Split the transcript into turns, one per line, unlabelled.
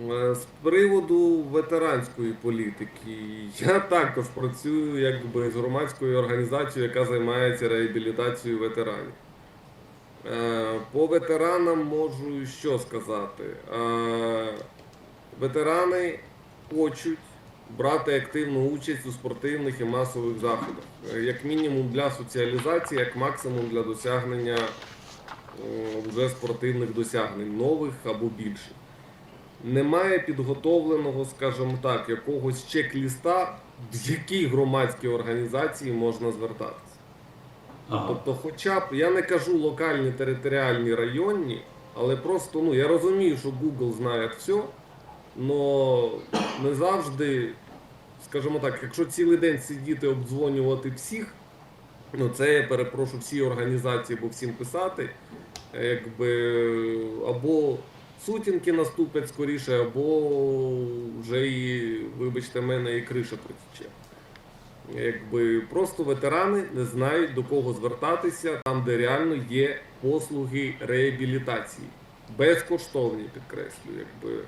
Е, З приводу ветеранської політики, я також працюю якби з громадською організацією, яка займається реабілітацією ветеранів. Е, По ветеранам можу що сказати. Е, Ветерани хочуть брати активну участь у спортивних і масових заходах, як мінімум для соціалізації, як максимум для досягнення вже спортивних досягнень, нових або більших. Немає підготовленого, скажімо так, якогось чек-ліста, в якій громадській організації можна звертатися.
Ага.
Тобто, хоча б я не кажу локальні, територіальні, районні, але просто ну я розумію, що Google знає все, але не завжди, скажімо так, якщо цілий день сидіти обдзвонювати всіх, ну це я перепрошую всі організації, бо всім писати, якби або сутінки наступять скоріше, або вже і, вибачте мене, і криша протіче. Якби просто ветерани не знають до кого звертатися там, де реально є послуги реабілітації. Безкоштовні, підкреслю. Якби.